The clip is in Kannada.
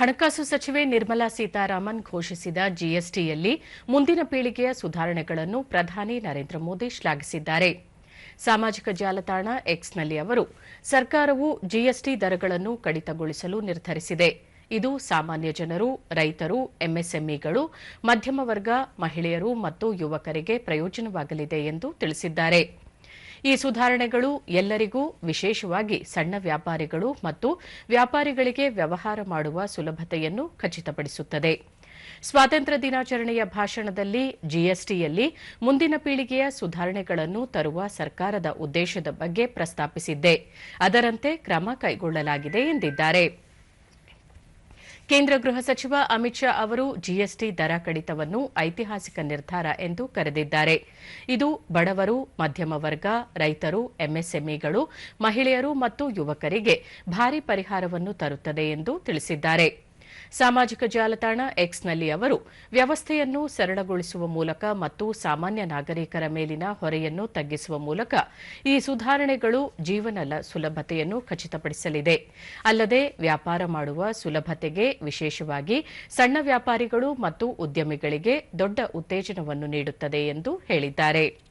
ಹಣಕಾಸು ಸಚಿವೆ ನಿರ್ಮಲಾ ಸೀತಾರಾಮನ್ ಘೋಷಿಸಿದ ಜಿಎಸ್ಟಿಯಲ್ಲಿ ಮುಂದಿನ ಪೀಳಿಗೆಯ ಸುಧಾರಣೆಗಳನ್ನು ಪ್ರಧಾನಿ ನರೇಂದ್ರ ಮೋದಿ ಶ್ಲಾಘಿಸಿದ್ದಾರೆ. ಸಾಮಾಜಿಕ ಜಾಲತಾಣ ಎಕ್ಸ್ನಲ್ಲಿ ಅವರು, ಸರ್ಕಾರವು ಜಿಎಸ್ಟಿ ದರಗಳನ್ನು ಕಡಿತಗೊಳಿಸಲು ನಿರ್ಧರಿಸಿದೆ. ಇದು ಸಾಮಾನ್ಯ ಜನರು, ರೈತರು, ಎಂಎಸ್ಎಂಇಗಳು, ಮಧ್ಯಮ ವರ್ಗ, ಮಹಿಳೆಯರು ಮತ್ತು ಯುವಕರಿಗೆ ಪ್ರಯೋಜನವಾಗಲಿದೆ ಎಂದು ತಿಳಿಸಿದ್ದಾರೆ. ಈ ಸುಧಾರಣೆಗಳು ಎಲ್ಲರಿಗೂ, ವಿಶೇಷವಾಗಿ ಸಣ್ಣ ವ್ಯಾಪಾರಿಗಳು ಮತ್ತು ವ್ಯಾಪಾರಿಗಳಿಗೆ ವ್ಯವಹಾರ ಮಾಡುವ ಸುಲಭತೆಯನ್ನು ಖಚಿತಪಡಿಸುತ್ತದೆ. ಸ್ವಾತಂತ್ರ್ಯ ದಿನಾಚರಣೆಯ ಭಾಷಣದಲ್ಲಿ ಜಿಎಸ್ಟಿಯಲ್ಲಿ ಮುಂದಿನ ಪೀಳಿಗೆಯ ಸುಧಾರಣೆಗಳನ್ನು ತರುವ ಸರ್ಕಾರದ ಉದ್ದೇಶದ ಬಗ್ಗೆ ಪ್ರಸ್ತಾಪಿಸಿದ್ದೆ. ಅದರಂತೆ ಕ್ರಮ ಕೈಗೊಳ್ಳಲಾಗಿದೆ ಎಂದಿದ್ದಾರೆ. ಕೇಂದ್ರ ಗೃಹ ಸಚಿವ ಅಮಿತ್ ಶಾ ಅವರು ಜಿಎಸ್ಟಿ ದರ ಕಡಿತವನ್ನು ಐತಿಹಾಸಿಕ ನಿರ್ಧಾರ ಎಂದು ಕರೆದಿದ್ದಾರೆ. ಇದು ಬಡವರು, ಮಧ್ಯಮ ವರ್ಗ, ರೈತರು, ಎಂಎಸ್ಎಂಇಗಳು, ಮಹಿಳೆಯರು ಮತ್ತು ಯುವಕರಿಗೆ ಭಾರಿ ಪರಿಹಾರವನ್ನು ತರುತ್ತದೆ ಎಂದು ತಿಳಿಸಿದ್ದಾರೆ. ಸಾಮಾಜಿಕ ಜಾಲತಾಣ ಎಕ್ಸ್ನಲ್ಲಿ ಅವರು, ವ್ಯವಸ್ಥೆಯನ್ನು ಸರಳಗೊಳಿಸುವ ಮೂಲಕ ಮತ್ತು ಸಾಮಾನ್ಯ ನಾಗರಿಕರ ಮೇಲಿನ ಹೊರೆಯನ್ನು ತಗ್ಗಿಸುವ ಮೂಲಕ ಈ ಸುಧಾರಣೆಗಳು ಜೀವನ ಸುಲಭತೆಯನ್ನು ಖಚಿತಪಡಿಸಲಿದೆ. ಅಲ್ಲದೆ ವ್ಯಾಪಾರ ಮಾಡುವ ಸುಲಭತೆಗೆ ವಿಶೇಷವಾಗಿ ಸಣ್ಣ ವ್ಯಾಪಾರಿಗಳು ಮತ್ತು ಉದ್ಯಮಿಗಳಿಗೆ ದೊಡ್ಡ ಉತ್ತೇಜನವನ್ನು ನೀಡುತ್ತದೆ ಎಂದು ಹೇಳಿದ್ದಾರೆ.